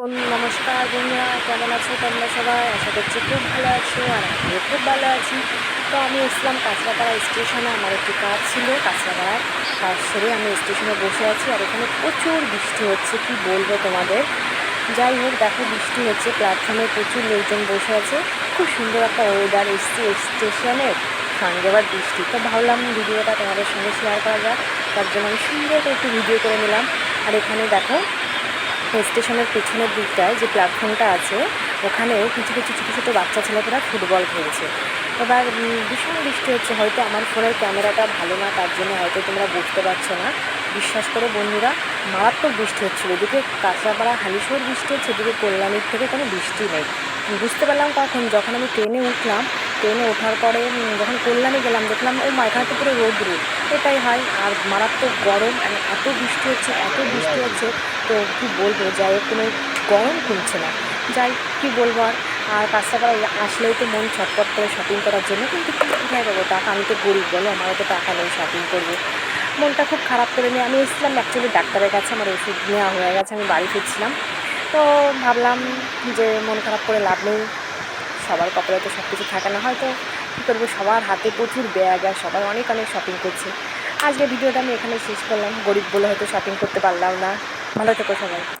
নমস্কার বন্ধুরা, কেমন আছো তোমরা সবাই? আশা করছি খুব ভালো আছো আর আমিও খুব ভালো আছি। তো আমি এসলাম কাঁচরাপাড়া স্টেশনে, আমার একটি কাজ ছিল কাঁচরাপাড়ায় কাজ সেরে আমি স্টেশনে বসে আছি আর এখানে প্রচুর বৃষ্টি হচ্ছে, কি বলব তোমাদের? যাই হোক, দেখো বৃষ্টি হচ্ছে প্ল্যাটফর্মে প্রচুর লোকজন বসে আছে। খুব সুন্দর একটা ওয়েদার এসছে স্টেশনের সঙ্গে আবার বৃষ্টি। তো ভাবলাম ভিডিওটা তোমাদের সঙ্গে শেয়ার করা যাক, তার জন্য আমি সুন্দর করে একটু ভিডিও করে নিলাম। আর এখানে দেখো স্টেশনের পেছনের দিকটায় যে প্ল্যাটফর্মটা আছে, ওখানেও কিছু কিছু ছোটো ছোটো বাচ্চা ছেলেপেরা ফুটবল খেলছে। এবার ভীষণ বৃষ্টি হচ্ছে, হয়তো আমার ফোনের ক্যামেরাটা ভালো না, তার জন্য হয়তো তোমরা বুঝতে পারছ না। বিশ্বাস করো বন্ধুরা, মারাত্মক বৃষ্টি হচ্ছিল এদিকে কাঁচরাপাড়া হালিশোর বৃষ্টি হচ্ছে, এদিকে কল্যাণীর থেকে কোনো বৃষ্টি নেই। বুঝতে পারলাম কখন, যখন আমি ট্রেনে উঠলাম ট্রেনে ওঠার পরে যখন কল্যাণী গেলাম, দেখলাম, ও মা, এখানে তো পুরো রোদ্রু। এটাই হয় আর মারাত্মক গরম মানে এত বৃষ্টি হচ্ছে, এত বৃষ্টি হচ্ছে। তো কী বলব, যাই হোক, কোনো গরম কমছে না। যাই, কী বলব আর? আর কাঁচরাপাড়ায় আসলেই তো মন ছটপট করে শপিং করার জন্য কিন্তু কোথায় পাবো? টাকা আমি তো গরিব, বলো, আমারও তো টাকা নেই শপিং করব। মনটা খুব খারাপ করে নিয়ে, আমি এসেছিলাম অ্যাকচুয়ালি ডাক্তারের কাছে, আমার ওষুধ নেওয়া হয়ে গেছে, আমি বাড়ি ফিরছিলাম। তো ভাবলাম যে মন খারাপ করে লাভ নেই। সবার কপালে তো সব কিছু থাকে না, হয়তো কী করব? সবার হাতে প্রচুর ব্যাগ আর সবাই অনেক অনেক শপিং করছে। আজকে ভিডিওটা আমি এখানে শেষ করলাম। গরিব বলে হয়তো শপিং করতে পারলাম না। ভালো থেকো সবাই।